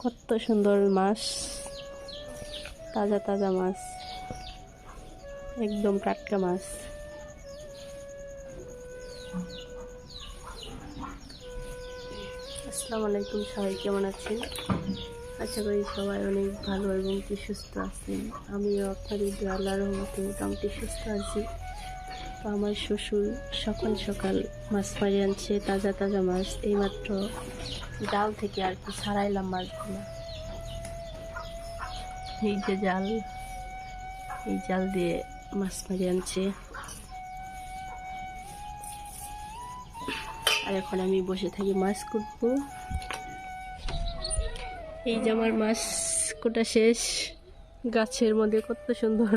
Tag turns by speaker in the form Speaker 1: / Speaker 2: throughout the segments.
Speaker 1: কত সুন্দর মাছ। তাজা তাজা মাছ। একদম টাটকা মাছ। আসসালামু আলাইকুম, সবাই কেমন আছেন? আশা করি সবাই অনেক ভালো এবং কি সুস্থ আছেন। আমিও আপনাদের দোয়া আল্লাহর রহমতে মোটামুটি সুস্থ আছি। আমার শ্বশুর সকাল সকাল মাছ মারি আনছে, তাজা তাজা মাছ, এইমাত্র জাল থেকে আর কি ছাড়াইলাম মাছগুলো। এই যে জাল, এই জাল দিয়ে মাছ মারি আনছে। আর এখন আমি বসে থাকি মাছ কুটবো। এই যে আমার মাছ কোটা শেষ। গাছের মধ্যে কত সুন্দর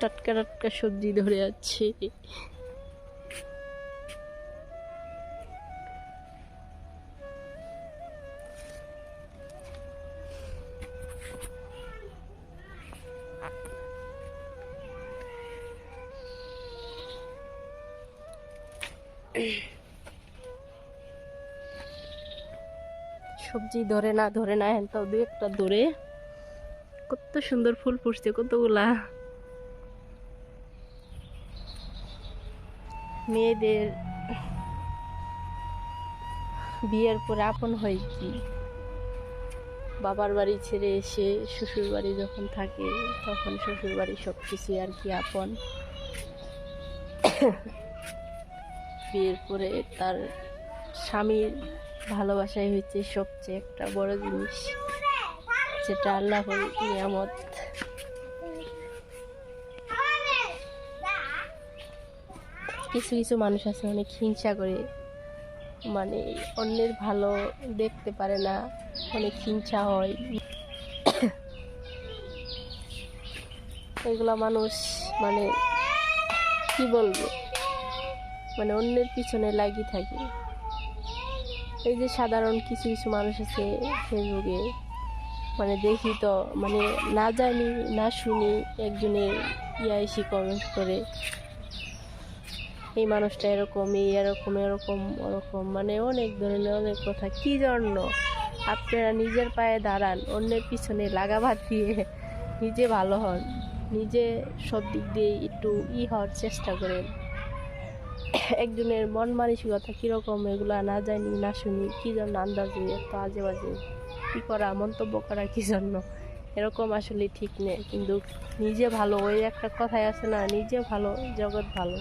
Speaker 1: টাটকা টাটকা সবজি ধরে আছে। সবজি ধরে না ধরে না হ্যাঁ তাও দু একটা ধরে। কত সুন্দর ফুল ফুটছে, কতগুলা। মেয়েদের বিয়ের পরে আপন হয় কি? বাবার বাড়ি ছেড়ে এসে শ্বশুর বাড়ি যখন থাকে, তখন শ্বশুর বাড়ি সব কিছু আর কি আপন। বিয়ের পরে তার স্বামীর ভালোবাসাই হচ্ছে সবচেয়ে একটা বড় জিনিস যেটা আল্লাহর নিয়ামত। কিছু কিছু মানুষ আছে অনেক হিংসা করে। মানে অন্যের ভালো দেখতে পারে না, অনেক হিংসা হয়। এগুলা মানুষ মানে কি বলব? মানে অন্যের পিছনে লাগি থাকে। এই যে সাধারণ কিছু কিছু মানুষ আছে ফেসবুকে মানে দেখি তো মানে না জানি, না শুনি একজনের ইয়া এসে কমেন্ট করে। এই মানুষটা এরকম, এই এরকম এরকম, ওরকম মানে অনেক ধরনের, অনেক কথা। কি জন্য? আপনারা নিজের পায়ে দাঁড়ান, অন্যের পিছনে লাগাভাত দিয়ে নিজে ভালো হন। নিজে সব দিক দিয়ে একটু ই হওয়ার চেষ্টা করেন। একজনের মন মানসিকতা কীরকম, এগুলা না জানি, না শুনি, কী জন্য আন্দাজে এত আজে বাজে কী করা, মন্তব্য করা কী জন্য? এরকম আসলে ঠিক নেই, কিন্তু নিজে ভালো, ওই একটা কথাই আছে না, নিজে ভালো, জগৎ ভালো।